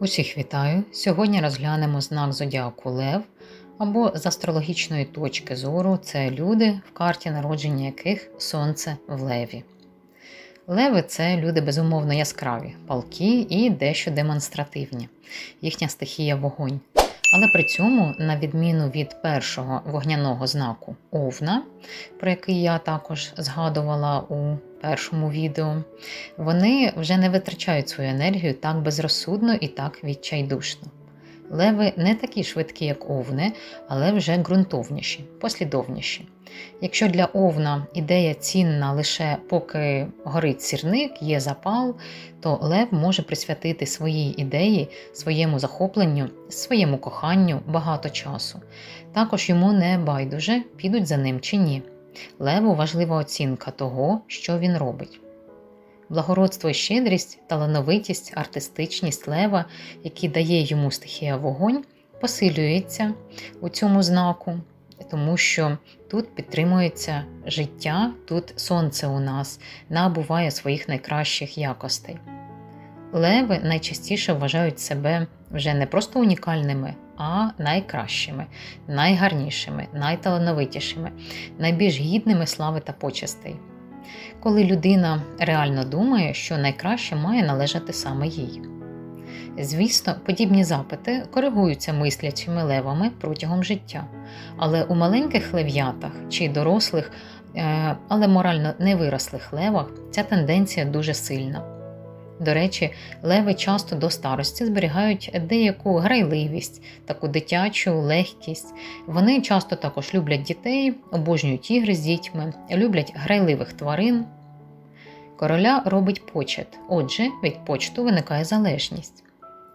Усіх вітаю! Сьогодні розглянемо знак зодіаку Лев або з астрологічної точки зору це люди, в карті народження яких Сонце в Леві. Леви це люди безумовно яскраві, палкі і дещо демонстративні. Їхня стихія вогонь. Але при цьому, на відміну від першого вогняного знаку Овна, про який я також згадувала у першому відео, вони вже не витрачають свою енергію так безрозсудно і так відчайдушно. Леви не такі швидкі, як овни, але вже ґрунтовніші, послідовніші. Якщо для овна ідея цінна лише поки горить сірник, є запал, то Лев може присвятити своїй ідеї, своєму захопленню, своєму коханню багато часу. Також йому не байдуже, підуть за ним чи ні. Леву важлива оцінка того, що він робить. Благородство і щедрість, талановитість, артистичність лева, які дає йому стихія вогонь, посилюється у цьому знаку, тому що тут підтримується життя, тут сонце у нас набуває своїх найкращих якостей. Леви найчастіше вважають себе вже не просто унікальними, а найкращими, найгарнішими, найталановитішими, найбільш гідними слави та почестей. Коли людина реально думає, що найкраще має належати саме їй. Звісно, подібні запити коригуються мислячими левами протягом життя, але у маленьких лев'ятах чи дорослих, е, але морально невирослих левах ця тенденція дуже сильна. До речі, леви часто до старості зберігають деяку грайливість, таку дитячу легкість. Вони часто також люблять дітей, обожнюють ігри з дітьми, люблять грайливих тварин. Короля робить почет, отже, від почту виникає залежність.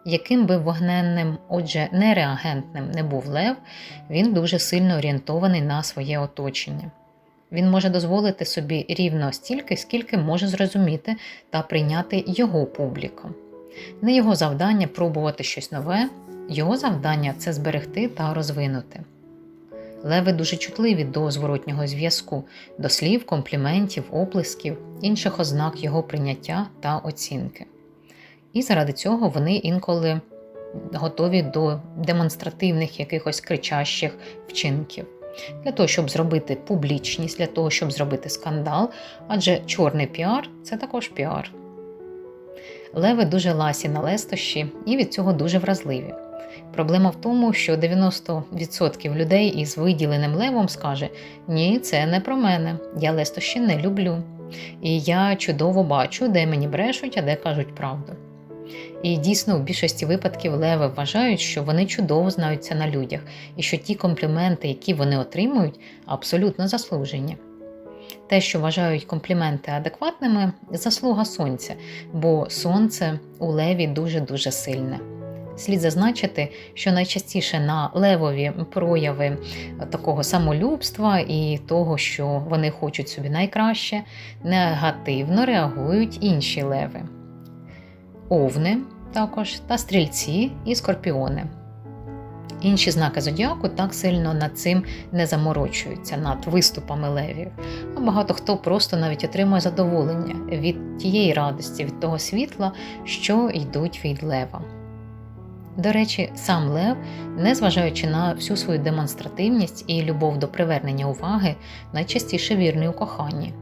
Яким би вогненним, отже, нереагентним не був лев, він дуже сильно орієнтований на своє оточення. Він може дозволити собі рівно стільки, скільки може зрозуміти та прийняти його публіка. Не його завдання пробувати щось нове, його завдання це зберегти та розвинути. Леви дуже чутливі до зворотнього зв'язку, до слів, компліментів, оплесків, інших ознак його прийняття та оцінки. І заради цього вони інколи готові до демонстративних якихось кричащих вчинків для того, щоб зробити публічність, для того, щоб зробити скандал, адже чорний піар це також піар. Леви дуже ласі на лестощі і від цього дуже вразливі. Проблема в тому, що 90% людей із виділеним левом скаже: Ні, це не про мене, я лестощі не люблю. І я чудово бачу, де мені брешуть, а де кажуть правду. І дійсно, в більшості випадків леви вважають, що вони чудово знаються на людях, і що ті компліменти, які вони отримують, абсолютно заслужені. Те, що вважають компліменти адекватними, заслуга сонця, бо сонце у леві дуже-дуже сильне. Слід зазначити, що найчастіше на левові прояви такого самолюбства і того, що вони хочуть собі найкраще, негативно реагують інші леви овни також та стрільці і скорпіони. Інші знаки зодіаку так сильно над цим не заморочуються, над виступами левів. А багато хто просто навіть отримує задоволення від тієї радості, від того світла, що йдуть від лева. До речі, сам Лев, незважаючи на всю свою демонстративність і любов до привернення уваги, найчастіше вірний у коханні.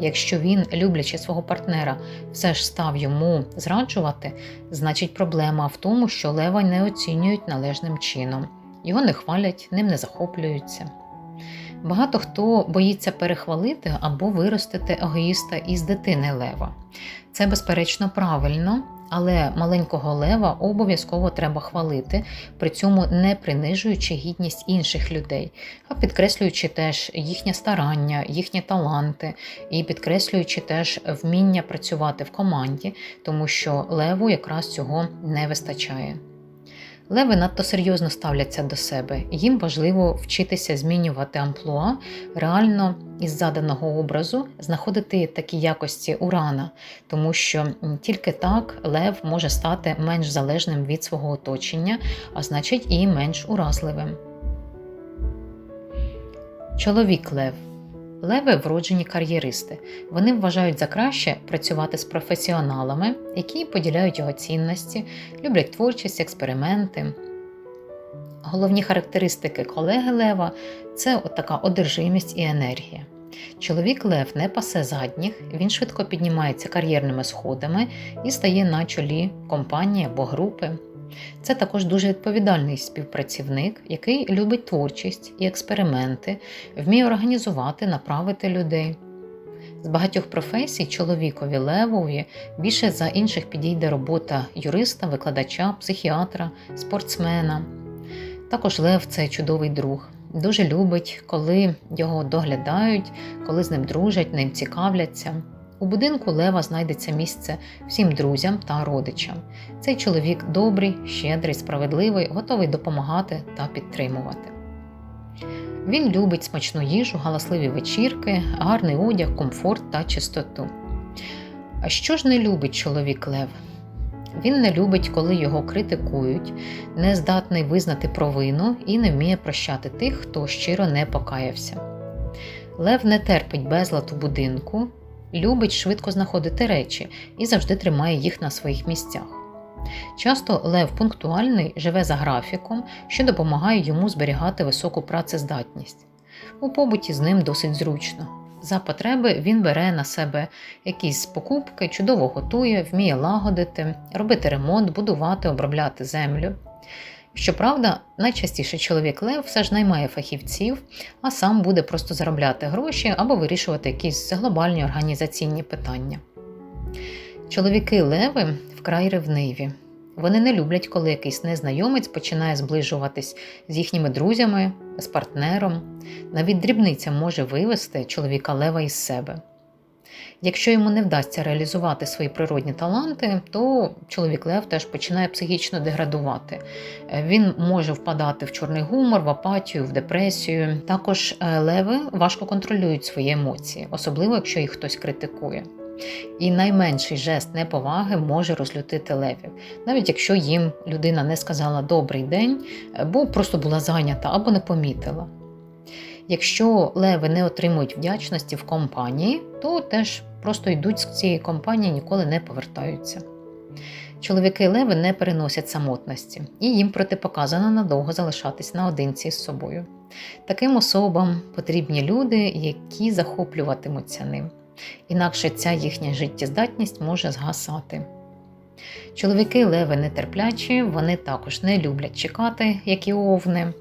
Якщо він, люблячи свого партнера, все ж став йому зраджувати, значить проблема в тому, що лева не оцінюють належним чином, його не хвалять, ним не захоплюються. Багато хто боїться перехвалити або виростити егоїста із дитини лева. Це, безперечно, правильно, але маленького лева обов'язково треба хвалити, при цьому не принижуючи гідність інших людей, а підкреслюючи теж їхнє старання, їхні таланти, і підкреслюючи теж вміння працювати в команді, тому що леву якраз цього не вистачає. Леви надто серйозно ставляться до себе, їм важливо вчитися змінювати амплуа, реально із заданого образу знаходити такі якості урана, тому що тільки так лев може стати менш залежним від свого оточення, а значить і менш уразливим. Чоловік Лев. Леви вроджені кар'єристи. Вони вважають за краще працювати з професіоналами, які поділяють його цінності, люблять творчість, експерименти. Головні характеристики колеги Лева це така одержимість і енергія. Чоловік Лев не пасе задніх, він швидко піднімається кар'єрними сходами і стає на чолі компанії або групи. Це також дуже відповідальний співпрацівник, який любить творчість і експерименти, вміє організувати, направити людей. З багатьох професій чоловікові левові більше за інших підійде робота юриста, викладача, психіатра, спортсмена. Також Лев це чудовий друг. Дуже любить, коли його доглядають, коли з ним дружать, ним цікавляться. У будинку Лева знайдеться місце всім друзям та родичам. Цей чоловік добрий, щедрий, справедливий, готовий допомагати та підтримувати. Він любить смачну їжу, галасливі вечірки, гарний одяг, комфорт та чистоту. А що ж не любить чоловік Лев? Він не любить, коли його критикують, не здатний визнати провину і не вміє прощати тих, хто щиро не покаявся. Лев не терпить безлад у будинку, любить швидко знаходити речі і завжди тримає їх на своїх місцях. Часто Лев пунктуальний живе за графіком, що допомагає йому зберігати високу працездатність. У побуті з ним досить зручно. За потреби він бере на себе якісь покупки, чудово готує, вміє лагодити, робити ремонт, будувати, обробляти землю. Щоправда, найчастіше чоловік Лев все ж наймає фахівців, а сам буде просто заробляти гроші або вирішувати якісь глобальні організаційні питання. Чоловіки Леви вкрай ревниві. Вони не люблять, коли якийсь незнайомець починає зближуватись з їхніми друзями, з партнером. Навіть дрібниця може вивести чоловіка Лева із себе. Якщо йому не вдасться реалізувати свої природні таланти, то чоловік Лев теж починає психічно деградувати. Він може впадати в чорний гумор, в апатію, в депресію. Також е, леви важко контролюють свої емоції, особливо якщо їх хтось критикує. І найменший жест неповаги може розлютити левів, навіть якщо їм людина не сказала добрий день, бо просто була зайнята або не помітила. Якщо леви не отримують вдячності в компанії, то теж просто йдуть з цієї компанії, ніколи не повертаються. Чоловіки леви не переносять самотності, і їм протипоказано надовго залишатись наодинці з собою. Таким особам потрібні люди, які захоплюватимуться ним інакше ця їхня життєздатність може згасати. Чоловіки леви нетерплячі, вони також не люблять чекати, як і овни.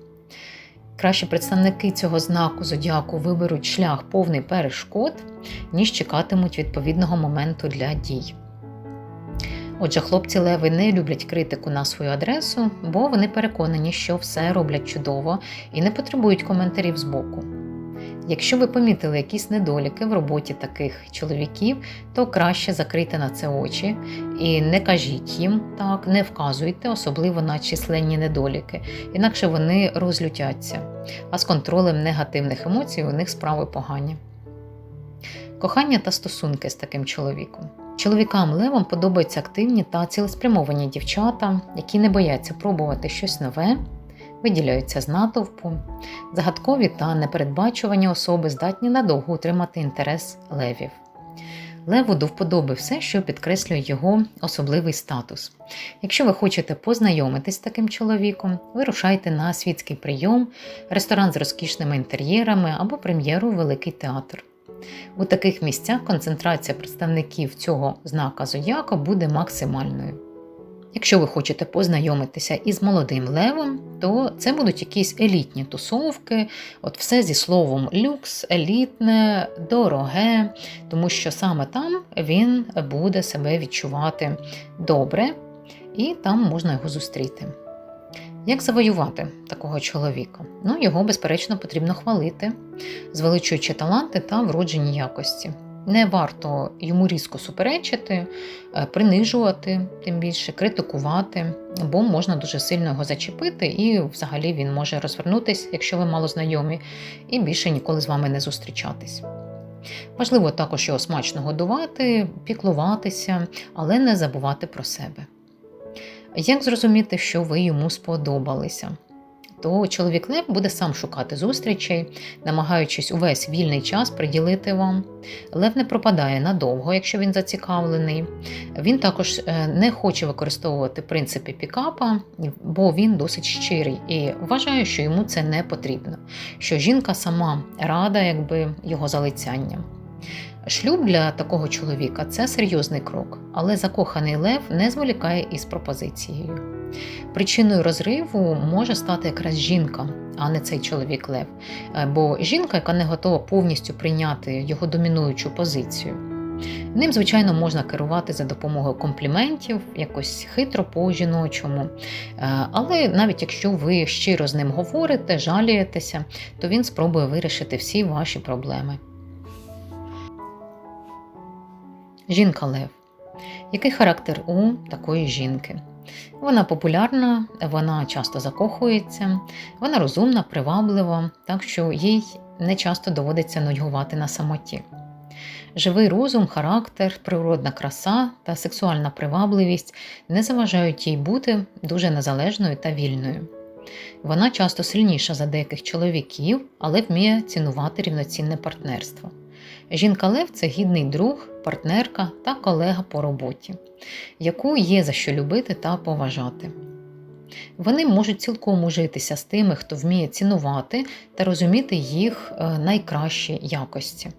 Краще представники цього знаку зодіаку виберуть шлях повний перешкод, ніж чекатимуть відповідного моменту для дій. Отже, хлопці леви не люблять критику на свою адресу, бо вони переконані, що все роблять чудово і не потребують коментарів з боку. Якщо ви помітили якісь недоліки в роботі таких чоловіків, то краще закрийте на це очі і не кажіть їм так, не вказуйте, особливо на численні недоліки, інакше вони розлютяться, а з контролем негативних емоцій у них справи погані. Кохання та стосунки з таким чоловіком. Чоловікам левам подобаються активні та цілеспрямовані дівчата, які не бояться пробувати щось нове виділяються з натовпу. Загадкові та непередбачувані особи здатні надовго утримати інтерес левів. Леву до вподоби все, що підкреслює його особливий статус. Якщо ви хочете познайомитись з таким чоловіком, вирушайте на світський прийом, ресторан з розкішними інтер'єрами або прем'єру Великий театр. У таких місцях концентрація представників цього знака зодіака буде максимальною. Якщо ви хочете познайомитися із молодим левом, то це будуть якісь елітні тусовки, от все зі словом люкс, елітне, дороге, тому що саме там він буде себе відчувати добре, і там можна його зустріти. Як завоювати такого чоловіка? Ну, його, безперечно, потрібно хвалити, звеличуючи таланти та вроджені якості. Не варто йому різко суперечити, е, принижувати, тим більше, критикувати, бо можна дуже сильно його зачепити, і взагалі він може розвернутися, якщо ви мало знайомі, і більше ніколи з вами не зустрічатись. Важливо також його смачно годувати, піклуватися, але не забувати про себе. Як зрозуміти, що ви йому сподобалися? То чоловік Лев буде сам шукати зустрічей, намагаючись увесь вільний час приділити вам. Лев не пропадає надовго, якщо він зацікавлений. Він також е, не хоче використовувати принципи пікапа, бо він досить щирий і вважає, що йому це не потрібно, що жінка сама рада якби його залицянням. Шлюб для такого чоловіка це серйозний крок, але закоханий Лев не зволікає із пропозицією. Причиною розриву може стати якраз жінка, а не цей чоловік Лев. Е, Бо жінка, яка не готова повністю прийняти його домінуючу позицію. Ним, звичайно, можна керувати за допомогою компліментів, якось хитро по-жіночому. Е, Але навіть якщо ви щиро з ним говорите, жалієтеся, то він спробує вирішити всі ваші проблеми. Жінка Лев. Який характер у такої жінки? Вона популярна, вона часто закохується, вона розумна, приваблива, так що їй не часто доводиться нудьгувати на самоті. Живий розум, характер, природна краса та сексуальна привабливість не заважають їй бути дуже незалежною та вільною. Вона часто сильніша за деяких чоловіків, але вміє цінувати рівноцінне партнерство. Жінка Лев це гідний друг, партнерка та колега по роботі, яку є за що любити та поважати. Вони можуть цілком ужитися з тими, хто вміє цінувати та розуміти їх е, найкращі якості.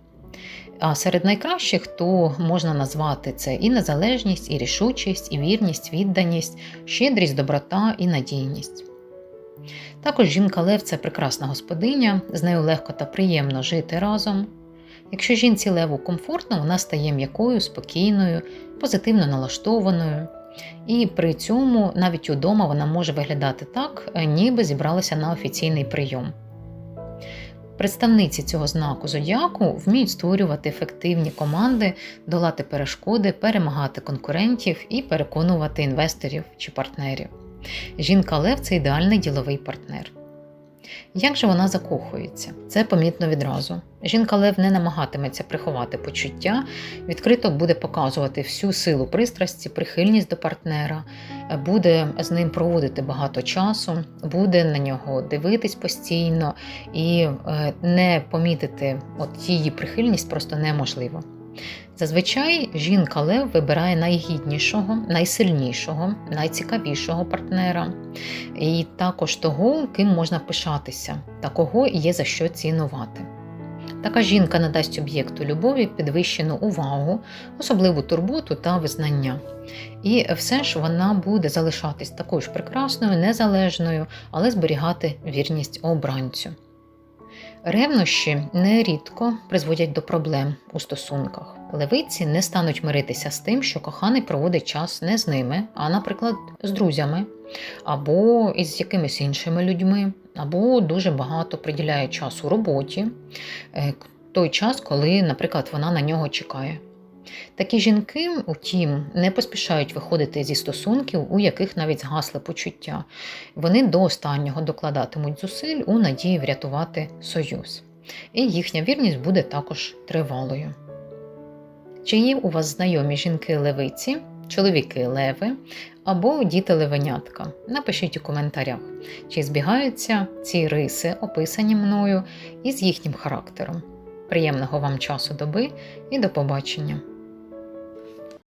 А серед найкращих то можна назвати це і незалежність, і рішучість, і вірність, відданість, щедрість, доброта і надійність. Також жінка Лев це прекрасна господиня, з нею легко та приємно жити разом. Якщо жінці леву комфортно, вона стає м'якою, спокійною, позитивно налаштованою. І при цьому навіть удома вона може виглядати так, ніби зібралася на офіційний прийом. Представниці цього знаку зодіаку вміють створювати ефективні команди, долати перешкоди, перемагати конкурентів і переконувати інвесторів чи партнерів. Жінка Лев це ідеальний діловий партнер. Як же вона закохується? Це помітно відразу. Жінка Лев не намагатиметься приховати почуття, відкрито буде показувати всю силу пристрасті, прихильність до партнера, буде з ним проводити багато часу, буде на нього дивитись постійно і е, не помітити от її прихильність просто неможливо. Зазвичай жінка Лев вибирає найгіднішого, найсильнішого, найцікавішого партнера, і також того, ким можна пишатися, та кого є за що цінувати. Така жінка надасть об'єкту любові підвищену увагу, особливу турботу та визнання. І все ж вона буде залишатись такою ж прекрасною, незалежною, але зберігати вірність обранцю. Ревнощі нерідко призводять до проблем у стосунках. Левиці не стануть миритися з тим, що коханий проводить час не з ними, а, наприклад, з друзями, або із якимись іншими людьми, або дуже багато приділяє часу роботі, е, той час, коли, наприклад, вона на нього чекає. Такі жінки, утім, не поспішають виходити зі стосунків, у яких навіть згасли почуття. Вони до останнього докладатимуть зусиль у надії врятувати союз. І їхня вірність буде також тривалою. Чи є у вас знайомі жінки-левиці, чоловіки леви або діти левенятка? Напишіть у коментарях, чи збігаються ці риси, описані мною, із їхнім характером. Приємного вам часу доби і до побачення!